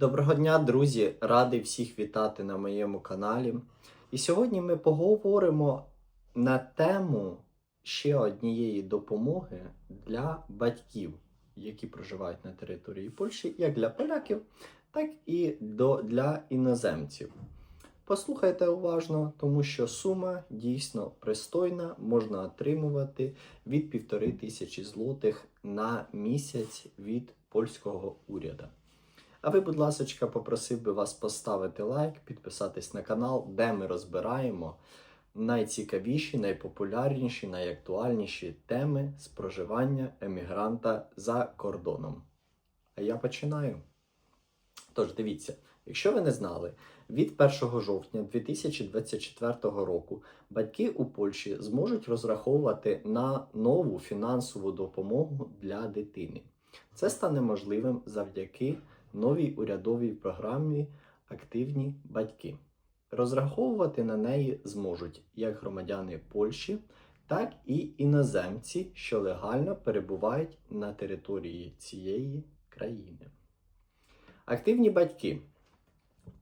Доброго дня, друзі! Радий всіх вітати на моєму каналі. І сьогодні ми поговоримо на тему ще однієї допомоги для батьків, які проживають на території Польщі, як для поляків, так і для іноземців. Послухайте уважно, тому що сума дійсно пристойна, можна отримувати від півтори тисячі злотих на місяць від польського уряду. А ви, будь ласка, попросив би вас поставити лайк, підписатись на канал, де ми розбираємо найцікавіші, найпопулярніші, найактуальніші теми з проживання емігранта за кордоном. А я починаю. Тож дивіться, якщо ви не знали, від 1 жовтня 2024 року батьки у Польщі зможуть розраховувати на нову фінансову допомогу для дитини. Це стане можливим завдяки новій урядовій програмі Активні батьки. Розраховувати на неї зможуть як громадяни Польщі, так і іноземці, що легально перебувають на території цієї країни. Активні батьки,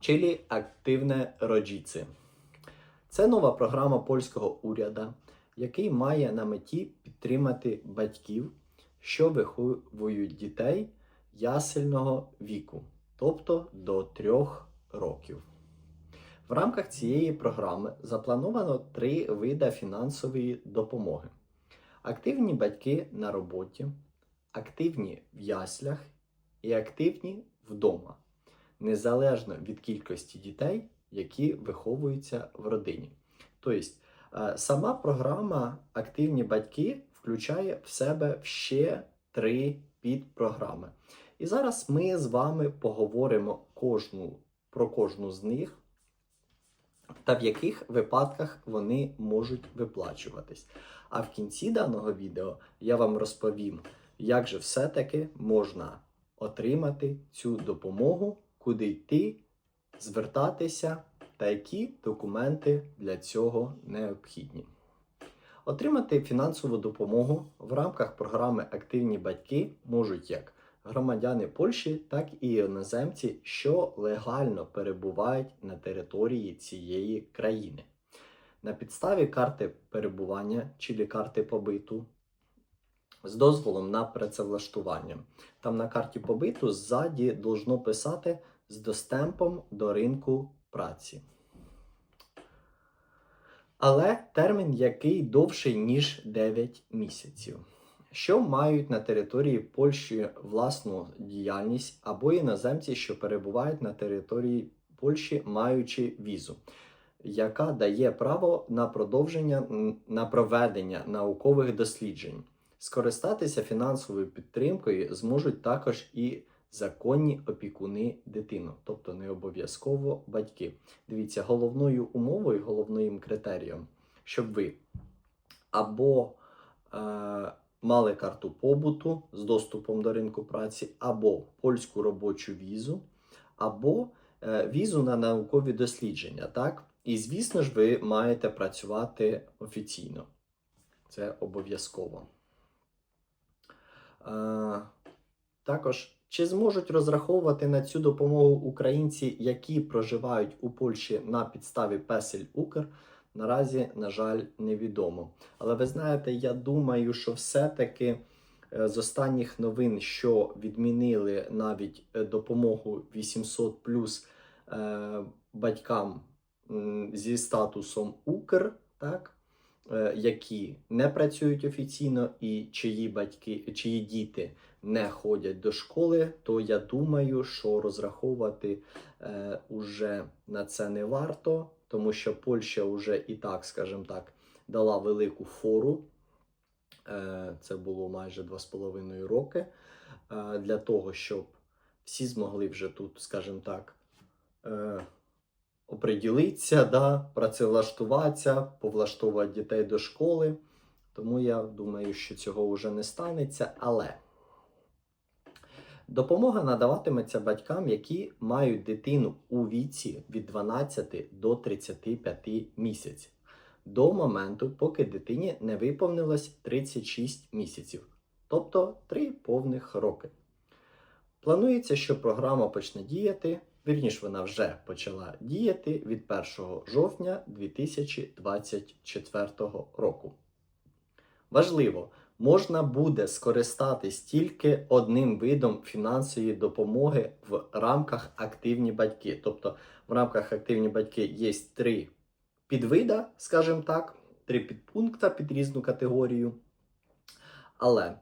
чилі активне роджіці. Це нова програма польського уряду, який має на меті підтримати батьків, що виховують дітей ясельного віку, тобто до трьох років. В рамках цієї програми заплановано три види фінансової допомоги: активні батьки на роботі, активні в яслях і активні вдома, незалежно від кількості дітей, які виховуються в родині. Тобто, е, сама програма Активні батьки включає в себе ще три підпрограми. І зараз ми з вами поговоримо кожну, про кожну з них та в яких випадках вони можуть виплачуватись. А в кінці даного відео я вам розповім, як же все-таки можна отримати цю допомогу, куди йти, звертатися та які документи для цього необхідні. Отримати фінансову допомогу в рамках програми Активні батьки можуть як громадяни Польщі, так і іноземці, що легально перебувають на території цієї країни. На підставі карти перебування чи карти побиту з дозволом на працевлаштування. Там на карті побиту ззаді должно писати з достемпом до ринку праці. Але термін який довший, ніж 9 місяців що мають на території Польщі власну діяльність або іноземці, що перебувають на території Польщі, маючи візу, яка дає право на продовження на проведення наукових досліджень. Скористатися фінансовою підтримкою зможуть також і законні опікуни дитину, тобто не обов'язково батьки. Дивіться, головною умовою, головним критерієм, щоб ви або е, мали карту побуту з доступом до ринку праці, або польську робочу візу, або е, візу на наукові дослідження. Так? І, звісно ж, ви маєте працювати офіційно. Це обов'язково. Е, також, чи зможуть розраховувати на цю допомогу українці, які проживають у Польщі на підставі Песель Укр? Наразі, на жаль, невідомо. Але ви знаєте, я думаю, що все-таки е, з останніх новин, що відмінили навіть е, допомогу 800 плюс е, батькам зі статусом Укр, так? Які не працюють офіційно і чиї батьки, чиї діти не ходять до школи, то я думаю, що розраховувати е, уже на це не варто тому що Польща вже і так, скажімо так, дала велику фору. Е, це було майже 2,5 роки е, для того, щоб всі змогли вже тут, скажімо так, е, оприділитися, да, працевлаштуватися, повлаштовувати дітей до школи. Тому я думаю, що цього вже не станеться. Але Допомога надаватиметься батькам, які мають дитину у віці від 12 до 35 місяців до моменту, поки дитині не виповнилось 36 місяців, тобто 3 повних роки. Планується, що програма почне діяти, вірніше, вона вже почала діяти від 1 жовтня 2024 року. Важливо, можна буде скористатись тільки одним видом фінансової допомоги в рамках активні батьки. Тобто в рамках активні батьки є три підвида, скажімо так, три підпункта під різну категорію. Але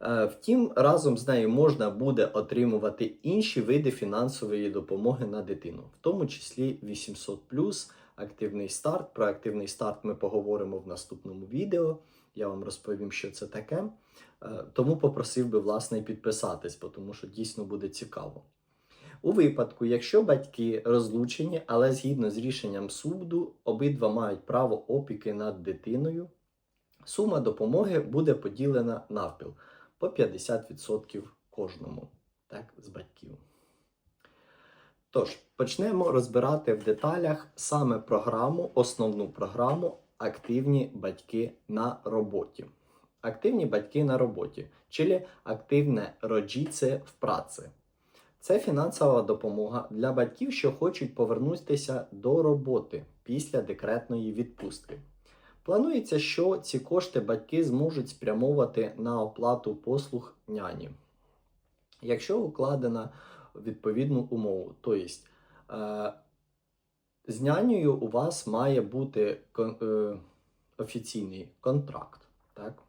е, втім, разом з нею можна буде отримувати інші види фінансової допомоги на дитину, в тому числі 800 активний старт. Про активний старт ми поговоримо в наступному відео. Я вам розповім, що це таке. Е, Тому попросив би власне підписатись, тому що дійсно буде цікаво. У випадку, якщо батьки розлучені, але згідно з рішенням суду, обидва мають право опіки над дитиною, сума допомоги буде поділена навпіл по 50% кожному так, з батьків. Тож, почнемо розбирати в деталях саме програму, основну програму Активні батьки на роботі. Активні батьки на роботі, чи активне роджіце в праці. Це фінансова допомога для батьків, що хочуть повернутися до роботи після декретної відпустки. Планується, що ці кошти батьки зможуть спрямовувати на оплату послуг няні. Якщо укладена відповідну умову, тобто з нянею у вас має бути кон- е, офіційний контракт. Так?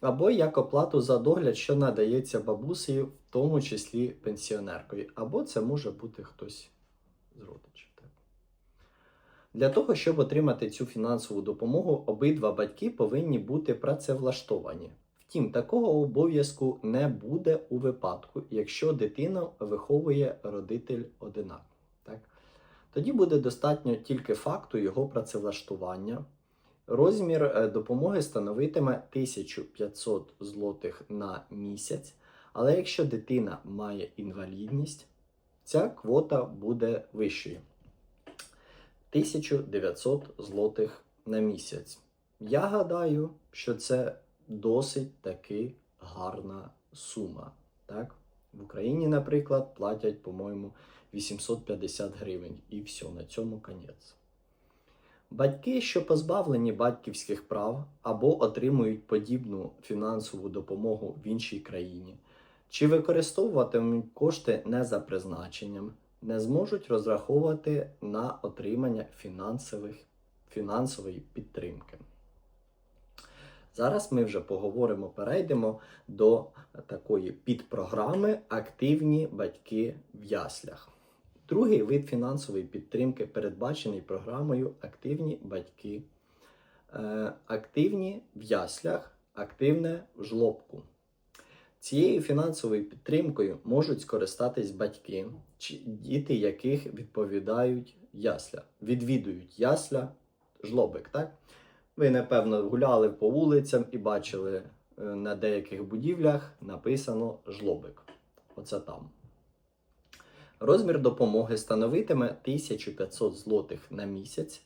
Або як оплату за догляд, що надається бабусею, в тому числі пенсіонеркові, або це може бути хтось з родичів. Так? Для того, щоб отримати цю фінансову допомогу, обидва батьки повинні бути працевлаштовані. Втім, такого обов'язку не буде у випадку, якщо дитину виховує родитель одинак. Так? Тоді буде достатньо тільки факту його працевлаштування. Розмір е, допомоги становитиме 1500 злотих на місяць, але якщо дитина має інвалідність, ця квота буде вищою 1900 злотих на місяць. Я гадаю, що це досить таки гарна сума. Так? В Україні, наприклад, платять, по-моєму, 850 гривень, і все, на цьому конець. Батьки, що позбавлені батьківських прав або отримують подібну фінансову допомогу в іншій країні, чи використовуватимуть кошти не за призначенням, не зможуть розраховувати на отримання фінансових, фінансової підтримки. Зараз ми вже поговоримо, перейдемо до такої підпрограми Активні батьки в яслях. Другий вид фінансової підтримки передбачений програмою Активні батьки. Е, Активні в яслях, активне в жлобку. Цією фінансовою підтримкою можуть скористатись батьки, чи діти яких відповідають ясля, відвідують ясля, жлобик. так? Ви, напевно, гуляли по вулицям і бачили е, на деяких будівлях написано жлобик. Оце там. Розмір допомоги становитиме 1500 злотих на місяць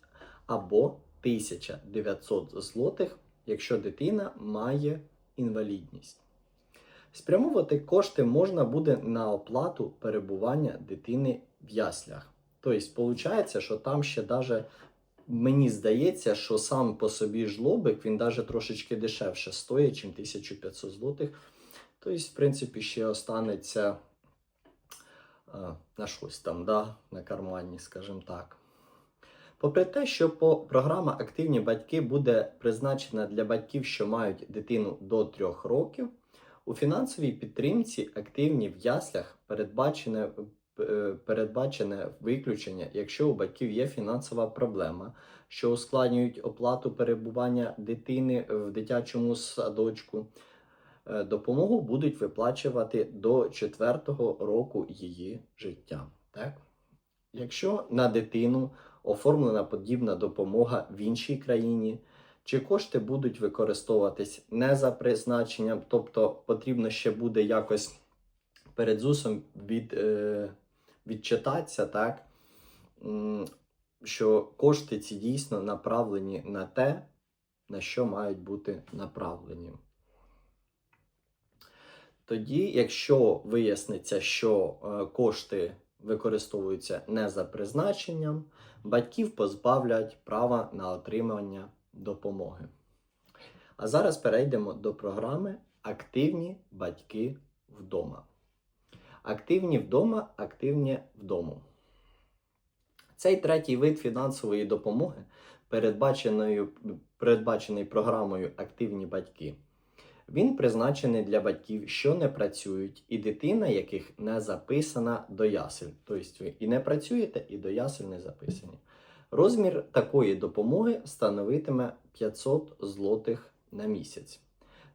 або 1900 злотих, якщо дитина має інвалідність. Спрямовувати кошти можна буде на оплату перебування дитини в яслях. Тобто, виходить, що там ще даже, мені здається, що сам по собі жлобик, він даже трошечки дешевше стоїть, ніж 1500 злотих. Тобто, в принципі, ще останеться а, на щось там, да, на кармані, скажімо так. Попри те, що по програма Активні батьки буде призначена для батьків, що мають дитину до 3 років, у фінансовій підтримці активні в яслях передбачене, е, передбачене виключення, якщо у батьків є фінансова проблема, що ускладнюють оплату перебування дитини в дитячому садочку. Е, Допомогу будуть виплачувати до 4 року її життя. Так? Якщо на дитину оформлена подібна допомога в іншій країні, чи кошти будуть використовуватись не за призначенням, тобто потрібно ще буде якось перед ЗУСом від, е, відчитатися, так? що кошти ці дійсно направлені на те, на що мають бути направлені. Тоді, якщо виясниться, що е, кошти використовуються не за призначенням, батьків позбавлять права на отримання допомоги. А зараз перейдемо до програми Активні батьки вдома. Активні вдома, активні вдому. Цей третій вид фінансової допомоги, передбаченою, передбачений програмою Активні батьки, він призначений для батьків, що не працюють, і дитина, яких не записана до ясель. Тобто ви і не працюєте, і до ясель не записані. Розмір такої допомоги становитиме 500 злотих на місяць.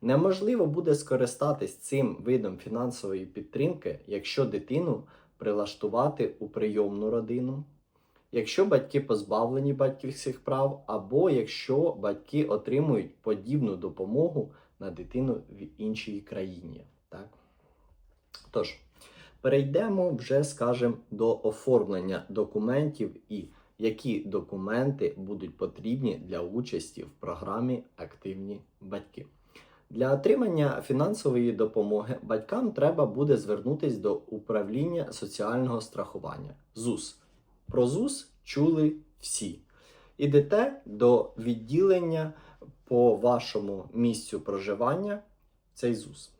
Неможливо буде скористатись цим видом фінансової підтримки, якщо дитину прилаштувати у прийомну родину, якщо батьки позбавлені батьківських прав, або якщо батьки отримують подібну допомогу на дитину в іншій країні. Так? Тож, перейдемо вже, скажімо, до оформлення документів і які документи будуть потрібні для участі в програмі Активні батьки. Для отримання фінансової допомоги батькам треба буде звернутися до управління соціального страхування ЗУС. Про ЗУС чули всі. Ідете до відділення по вашому місцю проживання цей ЗУС.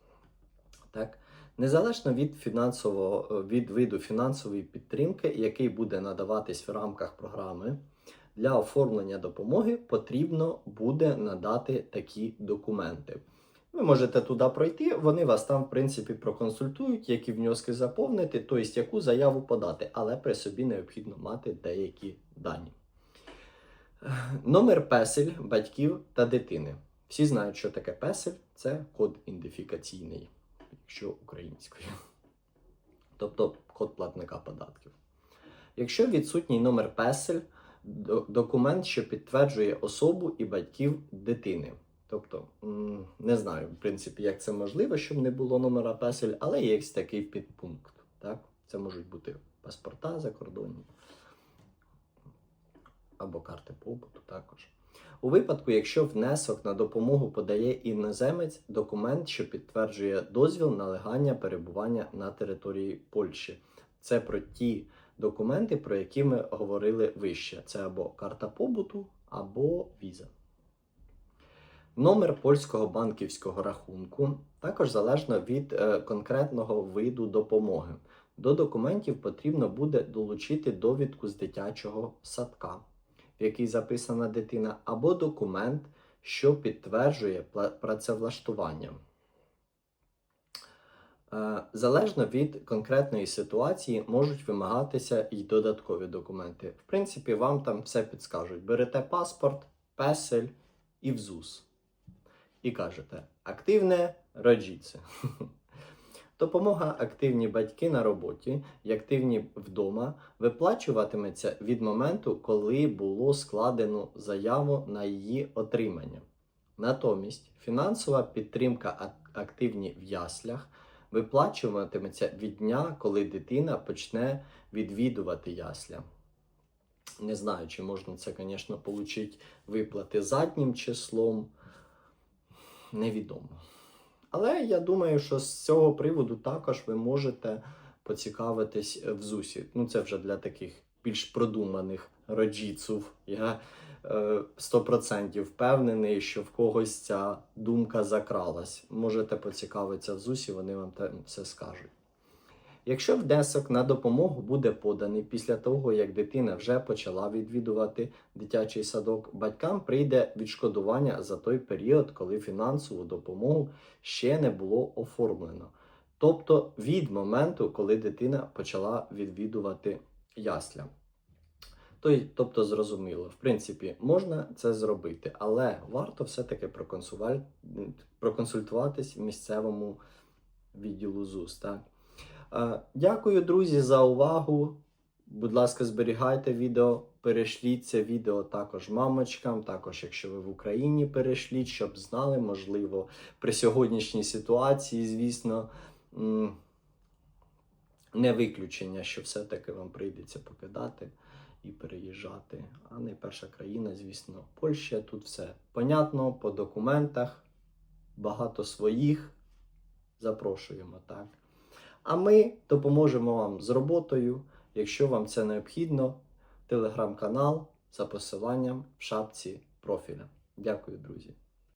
Так? Незалежно від фінансового від виду фінансової підтримки, який буде надаватись в рамках програми, для оформлення допомоги потрібно буде надати такі документи. Ви можете туди пройти, вони вас там, в принципі, проконсультують, які внески заповнити, тобто яку заяву подати, але при собі необхідно мати деякі дані. Номер песель батьків та дитини. Всі знають, що таке песель це код ідентифікаційний, якщо українською. Тобто код платника податків. Якщо відсутній номер песель, документ, що підтверджує особу і батьків дитини. Тобто, не знаю, в принципі, як це можливо, щоб не було номера песель, але є такий підпункт. Так? Це можуть бути паспорта закордонні або карти побуту також. У випадку, якщо внесок на допомогу подає іноземець, документ, що підтверджує дозвіл на легальне перебування на території Польщі. Це про ті документи, про які ми говорили вище. Це або карта побуту, або віза. Номер польського банківського рахунку також залежно від е, конкретного виду допомоги. До документів потрібно буде долучити довідку з дитячого садка, в який записана дитина, або документ, що підтверджує працевлаштування. Е, Залежно від конкретної ситуації можуть вимагатися і додаткові документи. В принципі, вам там все підскажуть. Берете паспорт, песель і взус. І кажете: активне роджіться. Допомога активні батьки на роботі і активні вдома виплачуватиметься від моменту, коли було складено заяву на її отримання. Натомість фінансова підтримка активні в яслях виплачуватиметься від дня, коли дитина почне відвідувати ясля. Не знаю, чи можна це, звісно, отримати виплати заднім числом. Невідомо. Але я думаю, що з цього приводу також ви можете поцікавитись в ЗУСі. Ну, це вже для таких більш продуманих роджіців. Я е, 100% впевнений, що в когось ця думка закралась. Можете поцікавитися в ЗУСі, вони вам там все скажуть. Якщо внесок на допомогу буде поданий після того, як дитина вже почала відвідувати дитячий садок, батькам прийде відшкодування за той період, коли фінансову допомогу ще не було оформлено. Тобто від моменту, коли дитина почала відвідувати ясля. Тобто, зрозуміло, в принципі, можна це зробити, але варто все-таки проконсультуватись в місцевому відділу ЗУС. Так? Е, Дякую, друзі, за увагу. Будь ласка, зберігайте відео, перешліть це відео також мамочкам, також, якщо ви в Україні перешліть, щоб знали, можливо, при сьогоднішній ситуації, звісно, не виключення, що все-таки вам прийдеться покидати і переїжджати. А не перша країна, звісно, Польща. Тут все понятно, по документах, багато своїх, запрошуємо, так. А ми допоможемо вам з роботою, якщо вам це необхідно, телеграм-канал за посиланням в шапці профіля. Дякую, друзі.